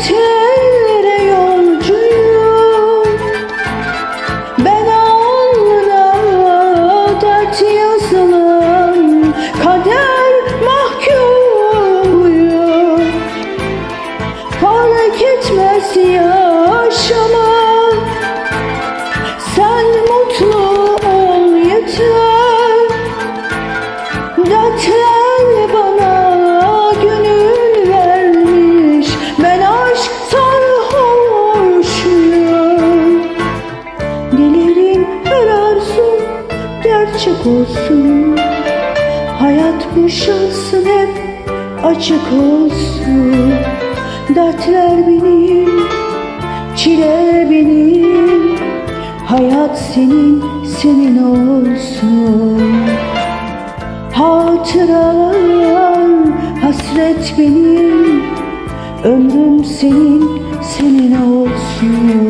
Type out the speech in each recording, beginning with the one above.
千 gerçek olsun. Hayat bu şansın hep açık olsun. Dertler benim, çile benim. Hayat senin, senin olsun. Hatıran hasret benim. Ömrüm senin, senin olsun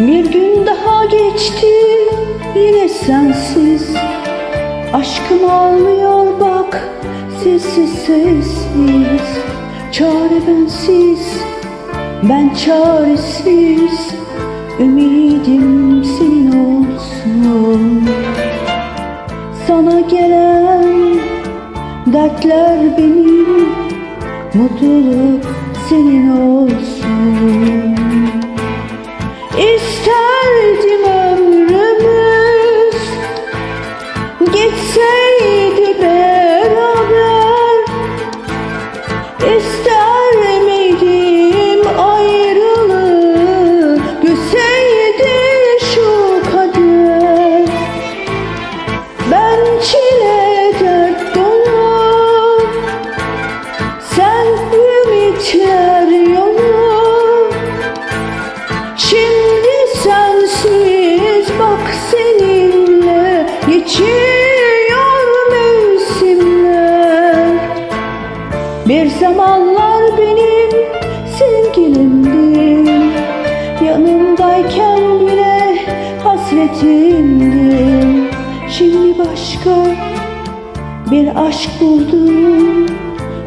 Bir gün daha geçti yine sensiz. Aşkım ağlıyor bak sessiz sessiz. Çare bensiz ben çaresiz. Ümidim senin olsun. Sana gelen dertler benim Mutluluk senin olsun zamanlar benim sevgilimdin Yanımdayken bile hasretimdin Şimdi başka bir aşk buldum.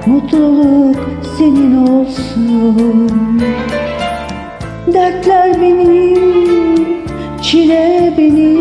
Mutluluk senin olsun. Dertler benim, çile benim